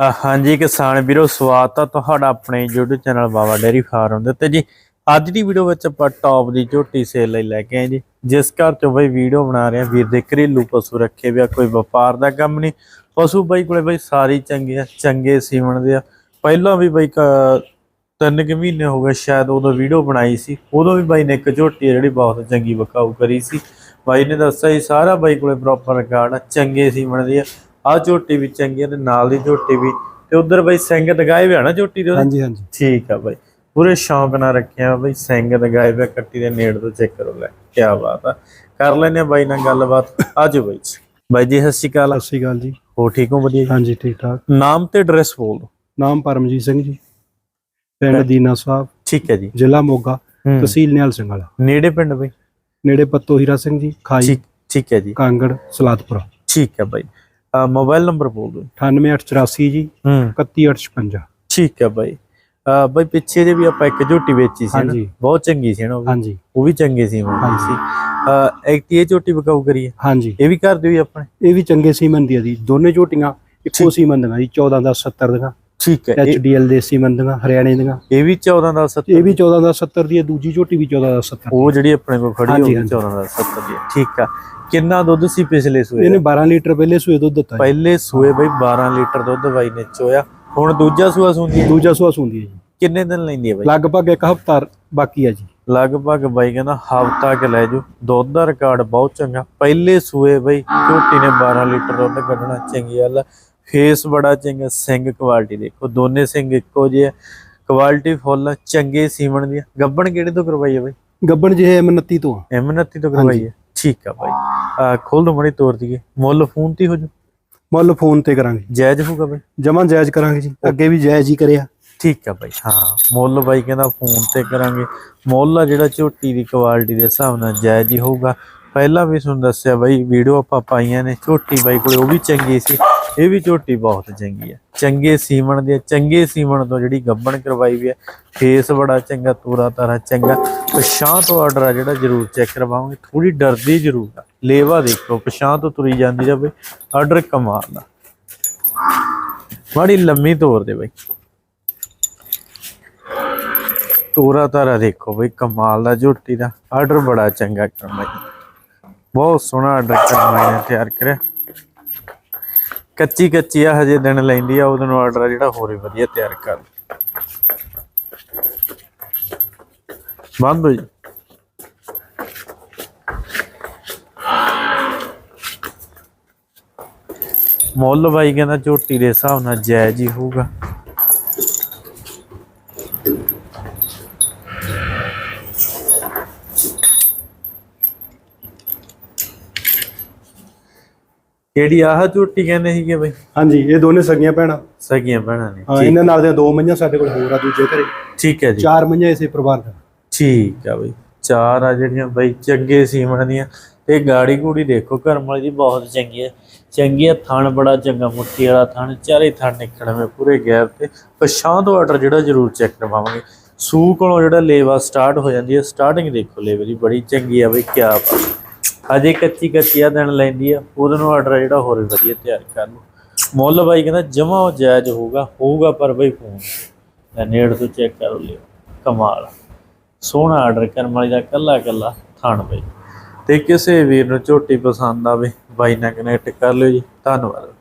ਹਾਂਜੀ ਕਿਸਾਨ ਵੀਰੋ, ਸਵਾਗਤ ਆ ਤੁਹਾਡਾ ਆਪਣੇ YouTube channel Baba dairy farm ਦੇ ਉੱਤੇ ਜੀ। ਅੱਜ ਦੀ ਵੀਡੀਓ ਵਿੱਚ ਆਪਾਂ ਟੌਪ ਦੀ ਝੋਟੀ ਸੇਲ ਲਈ ਲੈ ਕੇ ਆਏ ਜੀ। ਜਿਸ ਘਰ ਚੋਂ ਬਈ ਵੀਡੀਓ ਬਣਾ ਰਹੇ ਆ, ਵੀਰ ਦੇ ਘਰੇਲੂ ਪਸ਼ੂ ਰੱਖੇ ਵੀ ਕੋਈ ਵਪਾਰ ਦਾ ਕੰਮ ਨਹੀਂ। ਪਸ਼ੂ ਬਈ ਕੋਲੇ ਬਈ ਸਾਰੀ ਚੰਗੇ ਆ, ਚੰਗੇ ਸੀਮਣ ਦੇ ਆ। ਪਹਿਲਾਂ ਵੀ ਬਈ ਕ- ਤਿੰਨ ਕੁ ਮਹੀਨੇ ਹੋ ਗਏ ਸ਼ਾਇਦ ਉਦੋਂ ਵੀਡੀਓ ਬਣਾਈ ਸੀ। ਉਦੋਂ ਵੀ ਬਾਈ ਨੇ ਇੱਕ ਝੋਟੀ ਆ ਜਿਹੜੀ ਬਹੁਤ ਚੰਗੀ ਵਕਾਊ ਕਰੀ ਸੀ। ਬਾਈ ਨੇ ਦੱਸਿਆ ਸੀ, ਸਾਰਾ ਬਾਈ ਕੋਲੇ ਪ੍ਰੋਪਰ ਰਿਕਾਰਡ ਆ, ਚੰਗੇ ਸੀਮਣ ਦੇ ਆ। ਆ ਝੋਟੀ ਵੀ ਚੰਗੀ ਤੇ ਨਾਲ ਦੀ ਝੋਟੀ ਵੀ। ਤੇ ਉਧਰ ਬਾਈ ਸਿੰਘ ਦਗਾਏ ਵੀ ਆ ਨਾ ਝੋਟੀ ਦੇ? ਹਾਂਜੀ ਹਾਂਜੀ। ਠੀਕ ਆ ਬਾਈ। ਪੂਰੇ ਸ਼ੌਂਕ ਨਾਲ ਰੱਖਿਆ ਬਾਈ ਸਿੰਘ ਦਗਾਏ ਵੇ ਕੱਟੀ ਦੇ ਨੇੜ ਤੋਂ ਚੈੱਕ ਕਰੋ ਲੈ ਕੀ ਬਾਤ ਆ। ਕਰ ਲੈਨੇ ਬਾਈ ਨਾਲ ਗੱਲਬਾਤ। ਆਜੋ ਬਾਈ। ਬਾਈ ਜੀ ਸਤਿ ਸ਼੍ਰੀ ਅਕਾਲ। ਸਤਿ ਸ਼੍ਰੀ ਅਕਾਲ ਜੀ। ਹੋ ਠੀਕ ਹੋ ਵਧੀਆ? ਹਾਂਜੀ ਠੀਕ ਠਾਕ। ਨਾਮ ਤੇ ਐਡਰੈਸ ਬੋਲ ਦਿਓ। ਨਾਮ ਪਰਮਜੀਤ ਸਿੰਘ ਜੀ। ਪਿੰਡ ਦੀਨਾ ਸਾਹਿਬ। ਠੀਕ ਹੈ ਜੀ। ਜ਼ਿਲ੍ਹਾ ਮੋਗਾ। ਤਹਿਸੀਲ ਨਿਹਾਲ ਸਿੰਘ ਵਾਲਾ। ਨੇੜੇ ਪਿੰਡ ਬਾਈ? ਨੇੜੇ ਪੱਤੋ ਹੀਰਾ ਸਿੰਘ ਜੀ ਖਾਈ। ਠੀਕ ਹੈ ਜੀ। ਕਾਂਗੜ ਸਲਾਦਪੁਰਾ। ਠੀਕ ਹੈ ਬਾਈ। ਮੋਬਾਈਲ ਨੰਬਰ ਬੋਲ ਦਿਓ। 98884 ਜੀ ਹੂੰ। 31856 ਠੀਕ ਹੈ ਬਾਈ। ਬਾਈ ਪਿੱਛੇ ਜੇ ਵੀ ਆਪਾਂ ਇੱਕ ਝੋਟੀ ਵੇਚੀ ਸੀ ਨਾ। ਬਹੁਤ ਚੰਗੀ ਸੀ ਨਾ ਉਹ ਵੀ। ਹਾਂਜੀ। ਉਹ ਵੀ ਚੰਗੀ ਸੀ ਹਾਂਜੀ। ਇੱਕ ਇਹ ਝੋਟੀ ਬਕਾਊ ਕਰੀਏ। ਹਾਂਜੀ। ਇਹ ਵੀ ਕਰ ਦਿਓ ਜੀ ਆਪਣੇ? ਇਹ ਵੀ ਚੰਗੇ ਸੀਮਨ ਦੀ ਜੀ। ਦੋਨੇ ਝੋਟੀਆਂ ਇੱਕੋ ਸੀਮਨ ਦੀਆਂ ਜੀ 14 ਦਾ 70 ਦੀਆਂ। ਠੀਕ ਹੈ। ਐਚਡੀਐਲ ਦੇ ਸੀਮਨ ਦੀਆਂ ਹਰਿਆਣੇ ਦੀਆਂ। ਇਹ ਵੀ 14 ਦਾ 70 ਇਹ ਵੀ 14 ਦਾ 70 ਦੀ ਹੈ ਦੂਜੀ ਝੋਟੀ ਵੀ 14 ਦਾ 70 ਉਹ ਜਿਹੜੀ ਆਪਣੇ ਕੋਲ ਖੜੀ ਹੋਈ ਹਾਂਜੀ। 14 ਦਾ 70 ਦੀ। ਠੀਕ ਆ। ਕਿੰਨਾ ਦੁੱਧ ਸੀ ਪਿਛਲੇ ਸੂਏ ਇਹਨੇ ਦਾ? 12 ਲੀਟਰ ਪਹਿਲੇ ਸੂਏ ਦੁੱਧ ਦਿੱਤਾ ਜੀ। ਪਹਿਲੇ ਸੂਏ ਬਈ 12 ਲੀਟਰ ਦੁੱਧ ਬਾਈ ਨੇ ਚੋਇਆ। ਹੁਣ ਦੂਜਾ ਸੂਆ ਸੁੰਦੀ ਦੂਜਾ ਸੂਆ ਸੁੰਦੀ ਹੈ ਜੀ। ਕਿੰਨੇ ਦਿਨ ਲੈਂਦੀ ਹੈ ਬਾਈ? ਲਗਭਗ ਇੱਕ ਹਫ਼ਤਾ ਬਾਕੀ ਹੈ ਜੀ। ਲਗਭਗ ਬਾਈ ਕਹਿੰਦਾ ਹਫਤਾ ਕੇ ਲੈ ਜਾਓ ਦੁੱਧ ਦਾ ਰਿਕਾਰਡ ਬਹੁਤ ਚੰਗਾ। ਪਹਿਲੇ ਸੂਏ ਬਈ ਝੋਟੀ ਨੇ 12 ਲੀਟਰ ਦੁੱਧ ਕੱਢਣਾ ਚੰਗੀ ਗੱਲ। ਫੇਸ ਬੜਾ ਚੰਗਾ ਸਿੰਘ ਕੁਆਲਿਟੀ ਦੇਖੋ। ਦੋਨੇ ਸਿੰਘ ਇੱਕੋ ਜਿਹੇ ਕੁਆਲਿਟੀ ਫੁੱਲ ਚੰਗੇ ਸੀਮਣ ਦੀ। ਗੱਬਣ ਕਿਹੜੇ ਤੋਂ ਕਰਵਾਈ ਹੈ ਬਈ? ਗੱਬਣ ਜਿਹੇ M29 ਤੋਂ ਆ। M29 ਤੋਂ ਕਰਵਾਈ ਹੈ। ਠੀਕ ਆ ਬਾਈ। ਖੋਲ ਦੋ ਮੜੀ ਤੋੜ ਦਈਏ ਮੁੱਲ ਫੋਨ ਤੇ ਹੀ ਜੂ। ਮੁੱਲ ਫੋਨ ਤੇ ਕਰਾਂਗੇ ਜਾਇਜ਼ ਹੋਊਗਾ ਬਾਈ। ਜਮਾਂ ਜਾਇਜ਼ ਕਰਾਂਗੇ ਜੀ। ਅੱਗੇ ਵੀ ਜਾਇਜ਼ ਹੀ ਕਰਿਆ। ਠੀਕ ਆ ਬਾਈ ਹਾਂ। ਮੁੱਲ ਬਾਈ ਕਹਿੰਦਾ ਫੋਨ ਤੇ ਕਰਾਂਗੇ। ਮੁੱਲ ਆ ਜਿਹੜਾ ਝੋਟੀ ਦੀ ਕੁਆਲਿਟੀ ਦੇ ਹਿਸਾਬ ਨਾਲ ਜਾਇਜ਼ ਹੀ ਹੋਊਗਾ। ਪਹਿਲਾਂ ਵੀ ਤੁਹਾਨੂੰ ਦੱਸਿਆ ਬਾਈ ਵੀਡੀਓ ਆਪਾਂ ਪਾਈਆਂ ਨੇ। ਝੋਟੀ ਬਾਈ ਕੋਲੇ ਉਹ ਵੀ ਚੰਗੀ ਸੀ। ਇਹ ਵੀ ਝੋਟੀ ਬਹੁਤ ਚੰਗੀ ਆ। ਚੰਗੇ ਸੀਮਣ ਦੇ ਚੰਗੇ ਸੀਮਣ ਤੋਂ ਜਿਹੜੀ ਗੱਬਣ ਕਰਵਾਈ ਵੀ ਆ। ਫੇਸ ਬੜਾ ਚੰਗਾ ਤੂਰਾ ਤਾਰਾ ਚੰਗਾ। ਪਛਾਂ ਤੋਂ ਆਰਡਰ ਆ ਜਿਹੜਾ ਜ਼ਰੂਰ ਚੈੱਕ ਕਰਵਾਵਾਂਗੇ। ਥੋੜੀ ਡਰਦੀ ਜ਼ਰੂਰ ਆ। ਲੇਵਾ ਦੇਖੋ ਪਛਾਂ ਤੋਂ ਤੁਰੀ ਜਾਂਦੀ ਜਾਵੇ ਆਰਡਰ ਕਮਾਲ ਦਾ। ਬੜੀ ਲੰਮੀ ਤੋਰ ਦੇ ਬਾਈ। ਤੋਰਾ ਤਾਰਾ ਦੇਖੋ ਬਈ, ਕਮਾਲ ਦਾ, ਝੋਟੀ ਦਾ। ਆਰਡਰ ਬੜਾ ਚੰਗਾ ਕਰਨਾ ਜੀ ਬਹੁਤ ਸੋਹਣਾ ਆਰਡਰ ਕਰਨਾ ਇਹਨੇ ਤਿਆਰ ਕਰਿਆ। ਕੱਚੀ ਕੱਚੀ ਆ, ਹਜੇ ਦਿਨ ਲੈਂਦੀ ਆ, ਉਹਦੇ ਨੂੰ ਆਰਡਰ ਜਿਹੜਾ ਹੋਰ ਵੀ ਵਧੀਆ ਤਿਆਰ ਕਰ। ਬੰਦ ਹੋ ਜੀ। ਮੁੱਲ ਬਾਈ ਕਹਿੰਦਾ ਝੋਟੀ ਦੇ ਹਿਸਾਬ ਨਾਲ ਜਾਇਜ਼ ਹੀ ਹੋਊਗਾ। ਕਿਹੜੀ ਆਹ ਝੋਟੀ ਕਹਿੰਦੇ ਸੀਗੇ ਬਈ? ਹਾਂਜੀ ਇਹ ਦੋਨੇ ਸਗੀਆਂ ਭੈਣਾਂ। ਸਗੀਆਂ ਭੈਣਾਂ ਨੇ ਹਾਂ ਇਹਨਾਂ ਨਾਲ ਦੀਆਂ ਦੋ ਮਈਆਂ ਸਾਡੇ ਕੋਲ ਹੋਰ ਆ ਦੂਜੇ ਘਰੇ। ਠੀਕ ਹੈ ਜੀ। ਚਾਰ ਮਈਆਂ ਇਸੇ ਪਰਿਵਾਰ ਦਾ ਠੀਕ ਆ ਬਈ ਚਾਰ ਆ ਜਿਹੜੀਆਂ ਬਈ ਚੰਗੇ ਸੀਮਣ ਦੀਆਂ। ਤੇ ਗਾੜੀ ਗੂੜੀ ਦੇਖੋ ਕਰਮ ਵਾਲੀ ਦੀ ਬਹੁਤ ਚੰਗੀ ਹੈ। ਚੰਗੀ ਆ ਥਣ ਬੜਾ ਚੰਗਾ, ਮੁੱਠੀ ਵਾਲਾ ਥਣ। ਚਾਰੇ ਥਣ ਨਿਕਲਵੇਂ ਪੂਰੇ ਗੈਪ ਤੇ ਪਛਾਂ ਤੋਂ ਆਰਡਰ ਜਿਹੜਾ ਜ਼ਰੂਰ ਚੈੱਕ ਕਰਵਾਵਾਂਗੇ। ਸੂ ਕੋਲੋਂ ਜਿਹੜਾ ਲੇਵਾ ਸਟਾਰਟ ਹੋ ਜਾਂਦੀ ਹੈ ਸਟਾਰਟਿੰਗ ਦੇਖੋ ਲੇਵੇ ਦੀ, ਬੜੀ ਚੰਗੀ ਆ ਬਈ, ਕਿਆ ਬਾਤ। ਅਜੇ ਕੱਚੀ ਕੱਚੀ ਦਿਨ ਲੈਂਦੀ ਆ। ਉਹਦੇ ਨੂੰ ਆਰਡਰ ਜਿਹੜਾ ਹੋਰ ਵੀ ਵਧੀਆ ਤਿਆਰ ਕਰ ਲਓ। ਮੁੱਲ ਬਾਈ ਕਹਿੰਦਾ ਜਮਾ ਜਾਇਜ਼ ਹੋਊਗਾ ਹੋਊਗਾ ਪਰ ਬਈ ਫੋਨ ਤਾਂ ਨੇੜ ਤੋਂ ਚੈੱਕ ਕਰ ਲਿਓ। ਕਮਾਲ ਸੋਹਣਾ ਆਰਡਰ ਕਰਨ ਵਾਲੀ ਦਾ ਕੱਲਾ ਕੱਲਾ ਥਣ ਬਈ। ਤੇ ਕਿਸੇ ਵੀਰ ਨੂੰ ਝੋਟੀ ਪਸੰਦ ਆਵੇ ਬਾਈ ਨਾਲ ਕਨੈਕਟ ਕਰ ਲਿਓ ਜੀ। ਧੰਨਵਾਦ।